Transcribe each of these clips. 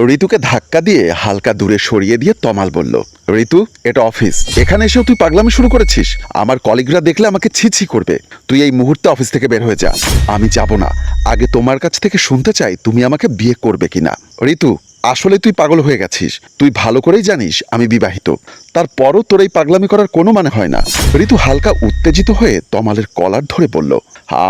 ঋতুকে ধাক্কা দিয়ে হালকা দূরে সরিয়ে দিয়ে তমাল বলল, ঋতু, এটা অফিস। এখানে এসেও তুই পাগলামি শুরু করেছিস। আমার কলিগরা দেখলে আমাকে ছি ছি করবে। তুই এই মুহূর্তে অফিস থেকে বের হয়ে যা। আমি যাব না। আগে তোমার কাছ থেকে শুনতে চাই তুমি আমাকে বিয়ে করবে কিনা। ঋতু আসলে তুই পাগল হয়ে গেছিস। তুই ভালো করেই জানিস আমি বিবাহিত। তারপরও তোর এই পাগলামি করার কোনো মানে হয় না। ঋতু হালকা উত্তেজিত হয়ে তমালের কলার ধরে বলল,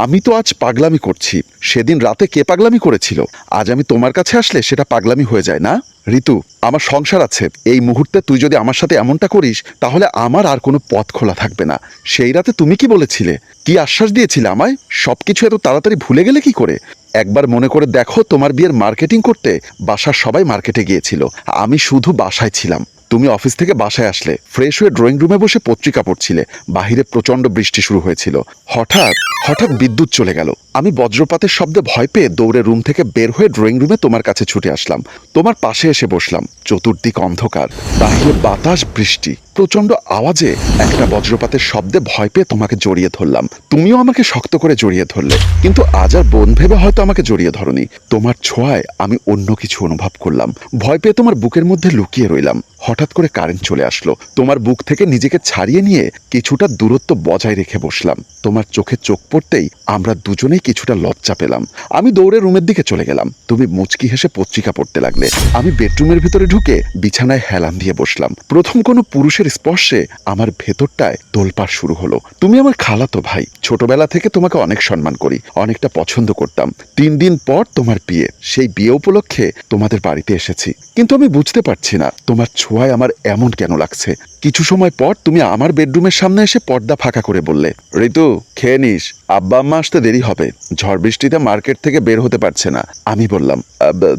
আমি তো আজ পাগলামি করছি। সেদিন রাতে কে পাগলামি করেছিল? আজ আমি তোমার কাছে আসলে সেটা পাগলামি হয়ে যায় না? ঋতু, আমার সংসার আছে। এই মুহূর্তে তুই যদি আমার সাথে এমনটা করিস, তাহলে আমার আর কোনো পথ খোলা থাকবে না। সেই রাতে তুমি কি বলেছিলে? কি আশ্বাস দিয়েছিলে আমায়? সবকিছু এত তাড়াতাড়ি ভুলে গেলে কি করে? একবার মনে করে দেখো, তোমার বিয়ের মার্কেটিং করতে বাসার সবাই মার্কেটে গিয়েছিল। আমি শুধু বাসায় ছিলাম। তুমি অফিস থেকে বাসায় আসলে, ফ্রেশ হয়ে ড্রয়িং রুমে বসে পত্রিকা পড়ছিলে। বাহিরে প্রচণ্ড বৃষ্টি শুরু হয়েছিল। হঠাৎ হঠাৎ বিদ্যুৎ চলে গেল। আমি বজ্রপাতের শব্দে ভয় পেয়ে দৌড়ে রুম থেকে বের হয়ে ড্রয়িং রুমে তোমার কাছে ছুটে আসলাম। তোমার পাশে এসে বসলাম। চতুর্দিক অন্ধকার। বাহিরে বাতাস, বৃষ্টি প্রচণ্ড আওয়াজে একটা বজ্রপাতের শব্দে ভয় পেয়ে তোমাকে জড়িয়ে ধরলাম। তুমিও আমাকে শক্ত করে জড়িয়ে ধরলে। কিন্তু আজ আর বোন ভেবে হয়তো আমাকে জড়িয়ে ধরনি। তোমার ছোঁয়ায় আমি অন্য কিছু অনুভব করলাম। ভয় পেয়ে তোমার বুকের মধ্যে লুকিয়ে রইলাম। হঠাৎ করে কারেন্ট চলে আসলো। তোমার বুক থেকে নিজেকে ছাড়িয়ে নিয়ে কিছুটা দূরত্ব বজায় রেখে বসলাম। তোমার চোখে চোখ পড়তেই আমরা দুজনেই কিছুটা লজ্জা পেলাম। আমি দৌড়ে রুমের দিকে চলে গেলাম। তুমি মুচকি হেসে পত্রিকা পড়তে লাগলে। আমি বেডরুমের ভিতরে ঢুকে বিছানায় হেলান দিয়ে বসলাম। প্রথম কোনো পুরুষের স্পর্শে আমার ভেতরটায় তোলপাড় শুরু হলো। তুমি আমার খালাতো ভাই। ছোটবেলা থেকে তোমাকে অনেক সম্মান করি, অনেকটা পছন্দ করতাম। তিন দিন পর তোমার বিয়ে। সেই বিয়ে উপলক্ষে তোমাদের বাড়িতে এসেছি। কিন্তু আমি বুঝতে পারছি না, তোমার ছোঁয়ায় আমার এমন কেন লাগছে? কিছু সময় পর তুমি আমার বেডরুমের সামনে এসে পর্দা ফাঁকা করে বললে, ঋতু, খেয়ে নিস। আব্বা আম্মা আসতে দেরি হবে। ঝড় বৃষ্টিতে মার্কেট থেকে বের হতে পারছে না। আমি বললাম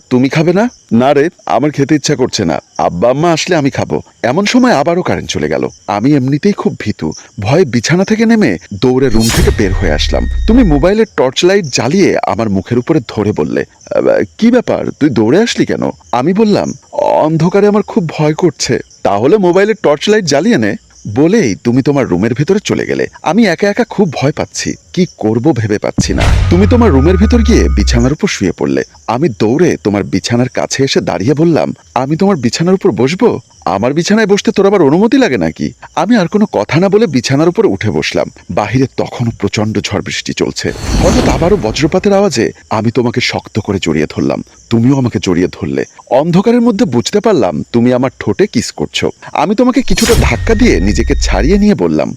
তুমি খাবে না? না রে, আমার খেতে ইচ্ছা করছে না। আব্বা, আম্মা আসলে আমি খাব। এমন সময় আবারও কারেন্ট চলে গেল। আমি এমনিতেই খুব ভীতু। ভয়ে বিছানা থেকে নেমে দৌড়ে রুম থেকে বের হয়ে আসলাম। তুমি মোবাইলের টর্চ লাইট জ্বালিয়ে আমার মুখের উপরে ধরে বললে কি ব্যাপার? তুই দৌড়ে আসলি কেন? আমি বললাম অন্ধকারে আমার খুব ভয় করছে। তাহলে মোবাইলের টর্চ লাইট জ্বালিয়ে নে। বলেই তুমি তোমার রুমের ভেতরে চলে গেলে। আমি একা একা খুব ভয় পাচ্ছি। কি করব ভেবে পাচ্ছি না। তুমি তোমার রুমের ভেতর গিয়ে বিছানার উপর শুয়ে পড়লে। আমি দৌড়ে তোমার বিছানার কাছে এসে দাঁড়িয়ে বললাম, আমি তোমার বিছানার উপর বসবো? আমার বিছানায় বসতে তোর আবার অনুমতি লাগে নাকি? আমি আর কোনো কথা না বলে বিছানার উপর উঠে বসলাম। বাহিরে তখনও প্রচণ্ড ঝড় বৃষ্টি চলছে। হঠাৎ আবারও বজ্রপাতের আওয়াজে আমি তোমাকে শক্ত করে জড়িয়ে ধরলাম। তুমিও আমাকে জড়িয়ে ধরলে। অন্ধকারের মধ্যে বুঝতে পারলাম তুমি আমার ঠোঁটে কিস করছ। আমি তোমাকে কিছুটা ধাক্কা দিয়ে নিজেকে ছাড়িয়ে নিয়ে বললাম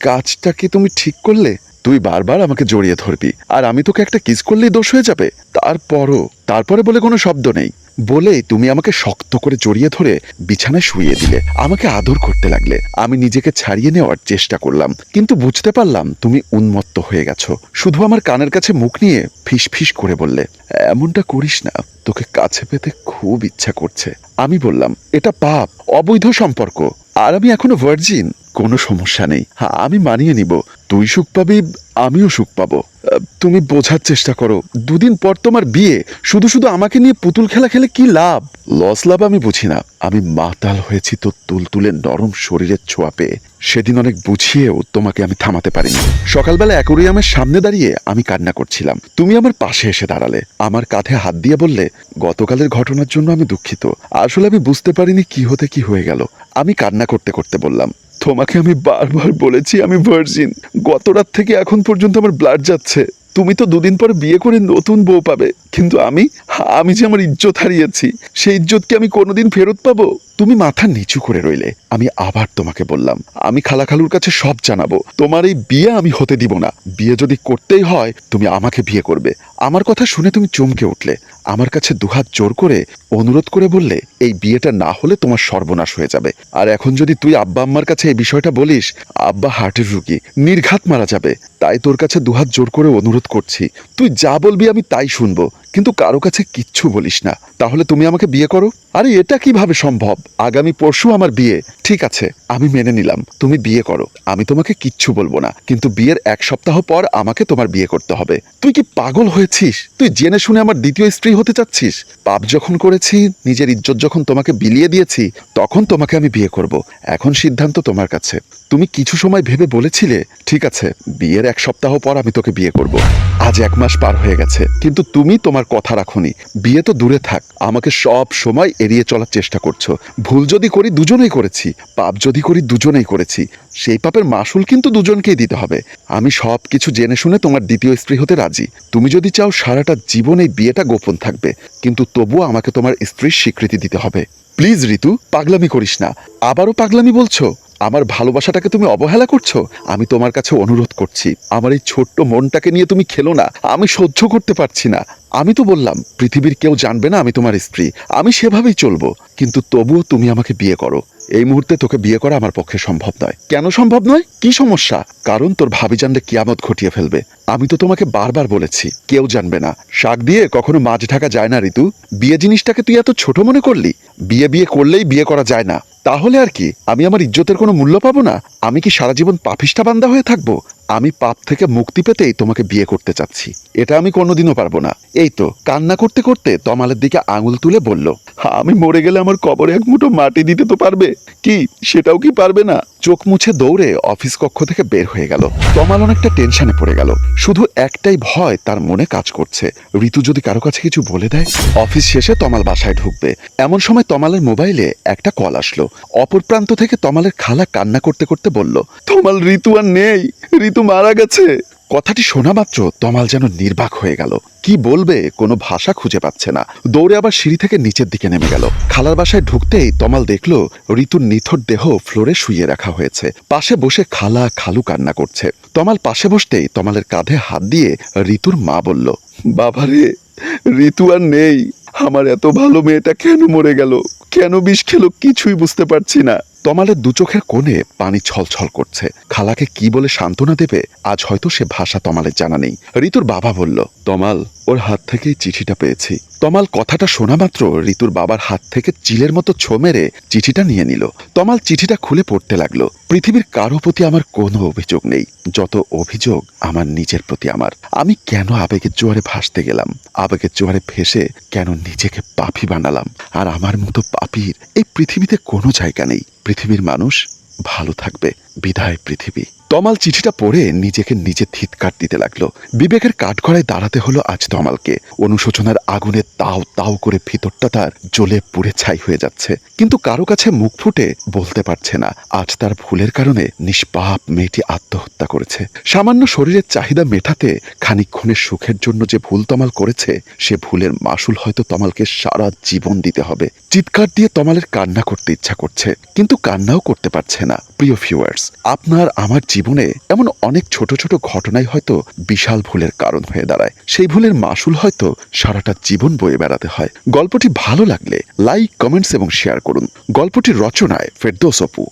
কাজটা কি তুমি ঠিক করলে? তুই বারবার আমাকে জড়িয়ে ধরবি, আর আমি তোকে একটা কিস করলেই দোষ হয়ে যাবে। তারপরও, তারপরে বলে কোনো শব্দ নেই। বলেই তুমি আমাকে শক্ত করে জড়িয়ে ধরে বিছানায় শুইয়ে দিলে। আমাকে আদর করতে লাগলে। আমি নিজেকে ছাড়িয়ে নেওয়ার চেষ্টা করলাম। কিন্তু বুঝতে পারলাম তুমি উন্মত্ত হয়ে গেছো। শুধু আমার কানের কাছে মুখ নিয়ে ফিস ফিস করে বললে, এমনটা করিস না, তোকে কাছে পেতে খুব ইচ্ছা করছে। আমি বললাম, এটা পাপ, অবৈধ সম্পর্ক, আর আমি এখনও ভার্জিন কোনো সমস্যা নেই। আমি মানিয়ে নিব। তুই সুখ পাবি, আমিও সুখ পাবো। তুমি বোঝার চেষ্টা করো। দুদিন পর তোমার বিয়ে। শুধু শুধু আমাকে নিয়ে পুতুল খেলা খেলে কি লাভ? লস লাভ আমি বুঝি না। আমি মাতাল হয়েছি তো তুলতুলে নরম শরীরের ছোঁয়া পেয়ে। সেদিন অনেক বুঝিয়েও তোমাকে আমি থামাতে পারিনি। সকালবেলা অ্যাকোরিয়ামের সামনে দাঁড়িয়ে আমি কান্না করছিলাম। তুমি আমার পাশে এসে দাঁড়ালে। আমার কাঁধে হাত দিয়ে বললে, গতকালের ঘটনার জন্য আমি দুঃখিত। আসলে আমি বুঝতে পারিনি কি হতে কি হয়ে গেল। আমি কান্না করতে করতে বললাম তোমাকে আমি বারবার বলেছি আমি ভার্জিন গত রাত থেকে এখন পর্যন্ত আমার ব্লাড যাচ্ছে। তুমি তো দুদিন পর বিয়ে করে নতুন বউ পাবে। কিন্তু আমি আমি যে আমার ইজ্জত হারিয়েছি, সেই ইজ্জত কি আমি কোনোদিন ফেরত পাবো? তুমি মাথা নিচু করে রইলে। আমি আবার তোমাকে বললাম, আমি খালাখালুর কাছে সব জানাব। তোমার এই বিয়ে আমি হতে দিব না। বিয়ে যদি করতেই হয়, তুমি আমাকে বিয়ে করবে। আমার কথা শুনে তুমি চমকে উঠলে। আমার কাছে দুহাত জোর করে অনুরোধ করে বললে, এই বিয়েটা না হলে তোমার সর্বনাশ হয়ে যাবে। আর এখন যদি তুই আব্বা আম্মার কাছে এই বিষয়টা বলিস, আব্বা হার্টের রুগী, নির্ঘাত মারা যাবে। তাই তোর কাছে দুহাত জোর করে অনুরোধ করছি। তুই যা বলবি আমি তাই শুনব, কিন্তু কারও কাছে কিচ্ছু বলিস না। তাহলে তুমি আমাকে বিয়ে করো? আরে, এটা কীভাবে সম্ভব? আগামী পরশু আমার বিয়ে। ঠিক আছে, আমি মেনে নিলাম। তুমি বিয়ে করো। আমি তোমাকে কিচ্ছু বলব না। কিন্তু বিয়ের এক সপ্তাহ পর আমাকে তোমার বিয়ে করতে হবে। তুই কি পাগল হয়েছিস? তুই জেনে শুনে আমার দ্বিতীয় স্ত্রী হতে চাচ্ছিস? পাপ যখন করেছি, নিজের ইজ্জত যখন তোমাকে বিলিয়ে দিয়েছি, তখন তোমাকে আমি বিয়ে করব। এখন সিদ্ধান্ত তোমার কাছে। তুমি কিছু সময় ভেবে বলেছিলে, ঠিক আছে, বিয়ের এক সপ্তাহ পর আমি তোকে বিয়ে করব। আজ এক মাস পার হয়ে গেছে। কিন্তু তুমি তোমার কথা রাখোনি। বিয়ে তো দূরে থাক। আমাকে সব সময় এড়িয়ে চলার চেষ্টা করছ। ভুল যদি করি, দুজনেই করেছি। পাপ যদি করি, দুজনেই করেছি। সেই পাপের মাসুল কিন্তু দুজনকেই দিতে হবে। আমি সব কিছু জেনে শুনে তোমার দ্বিতীয় স্ত্রী হতে রাজি। তুমি যদি চাও সারাটা জীবন এই বিয়েটা গোপন থাকবে। কিন্তু তবুও আমাকে তোমার স্ত্রীর স্বীকৃতি দিতে হবে। প্লিজ, ঋতু, পাগলামি করিস না। আবারও পাগলামি বলছো? আমার ভালোবাসাটাকে তুমি অবহেলা করছ? আমি তোমার কাছে অনুরোধ করছি। আমার এই ছোট্ট মনটাকে নিয়ে তুমি খেলো না। আমি সহ্য করতে পারছি না। আমি তো বললাম, পৃথিবীর কেউ জানবে না আমি তোমার স্ত্রী। আমি সেভাবেই চলবো। কিন্তু তবুও তুমি আমাকে বিয়ে করো। এই মুহূর্তে তোকে বিয়ে করা আমার পক্ষে সম্ভব নয়। কেন সম্ভব নয়? কি সমস্যা? কারণ তোর ভাবি জানলে কিয়ামত ঘটিয়ে ফেলবে। আমি তো তোমাকে বারবার বলেছি, কেউ জানবে না। শাক দিয়ে কখনো মাছ ঢাকা যায় না, ঋতু। বিয়ে জিনিসটাকে তুই এত ছোট মনে করলি? বিয়ে বিয়ে করলেই বিয়ে করা যায় না। তাহলে আর কি? আমি আমার ইজ্জতের কোনো মূল্য পাবো না? আমি কি সারা জীবন পাপিষ্ঠা বান্দা হয়ে থাকব? আমি পাপ থেকে মুক্তি পেতেই তোমাকে বিয়ে করতে চাচ্ছি। এটা আমি কোনোদিনও পারব না। এই তো, কান্না করতে করতে তমালের দিকে আঙুল তুলে বলল, আমি মরে গেলে আমার কবরে এক মুঠো মাটি দিতে তো পারবে? কি, সেটাও কি পারবে না? চোখ মুছে দৌড়ে অফিস কক্ষ থেকে বের হয়ে গেল। তমাল অনেকটা টেনশনে পড়ে গেল। শুধু একটাই ভয় তার মনে কাজ করছে। ঋতু যদি কারও কাছে কিছু বলে দেয়, অফিস শেষে তমাল বাসায় ঢুকবে। এমন সময় তমালের মোবাইলে একটা কল আসলো। অপর প্রান্ত থেকে তমালের খালা কান্না করতে করতে বলল, তমাল, ঋতু আর নেই। ঋতু মারা গেছে। কথাটি শোনা মাত্র তমাল যেন নির্বাক হয়ে গেল। কি বলবে, কোনো ভাষা খুঁজে পাচ্ছে না। দৌড়ে আবার সিঁড়ি থেকে নিচের দিকে নেমে গেল। খালার বাসায় ঢুকতেই তমাল দেখল ঋতুর নিথর দেহ ফ্লোরে শুয়ে রাখা হয়েছে। পাশে বসে খালা খালু কান্না করছে। তমাল পাশে বসতেই তমালের কাঁধে হাত দিয়ে ঋতুর মা বলল, বাবারে, ঋতু আর নেই। আমার এত ভালো মেয়েটা কেন মরে গেল? কেন বিষ খেলো কিছুই বুঝতে পারছি না। তমালের দু চোখের কোণে পানি ছলছল করছে। খালাকে কি বলে সান্ত্বনা দেবে, আজ হয়তো সে ভাষা তমালের জানা নেই। ঋতুর বাবা বলল, তমাল, ওর হাত থেকেই চিঠিটা পেয়েছি। তমাল কথাটা শোনা মাত্র ঋতুর বাবার হাত থেকে চিলের মতো ছো মেরে চিঠিটা নিয়ে নিল। তমাল চিঠিটা খুলে পড়তে লাগল, পৃথিবীর কারও প্রতি আমার কোনো অভিযোগ নেই। যত অভিযোগ আমার নিজের প্রতি আমার। আমি কেন আবেগের জোয়ারে ভাসতে গেলাম? আবেগের জোয়ারে ভেসে কেন নিজেকে পাপি বানালাম? আর আমার মতো পাপির এই পৃথিবীতে কোনো জায়গা নেই। পৃথিবীর মানুষ ভালো থাকবে বিদায় পৃথিবী। তমাল চিঠিটা পড়ে নিজেকে নিজে থিতকার দিতে লাগল। বিবেকের কাঠগড়ায় দাঁড়াতে হলো আজ তমালকে। অনুশোচনার আগুনে তাও তাও করে ভিতরটা তার জ্বলে পুড়ে ছাই হয়ে যাচ্ছে। কিন্তু কারও কাছে মুখ ফুটে বলতে পারছে না। আজ তার ভুলের কারণে নিষ্পাপ মেয়েটি আত্মহত্যা করেছে। সামান্য শরীরের চাহিদা মেটাতে খানিক্ষণের সুখের জন্য যে ভুল তমাল করেছে, সে ভুলের মাসুল হয়তো তমালকে সারা জীবন দিতে হবে। চিৎকার দিয়ে তমালের কান্না করতে ইচ্ছা করছে, কিন্তু কান্নাও করতে পারছে না। প্রিয় ভিউয়ার্স আপনার, আমার জীবনে এমন অনেক ছোট ছোট ঘটনাই হয়তো বিশাল ভুলের কারণ হয়ে দাঁড়ায়। সেই ভুলের মাসুল হয়তো সারাটা জীবন বয়ে বেড়াতে হয়। গল্পটি ভালো লাগলে লাইক, কমেন্টস এবং শেয়ার করুন। গল্পটির রচনায় ফেরদৌস অপু।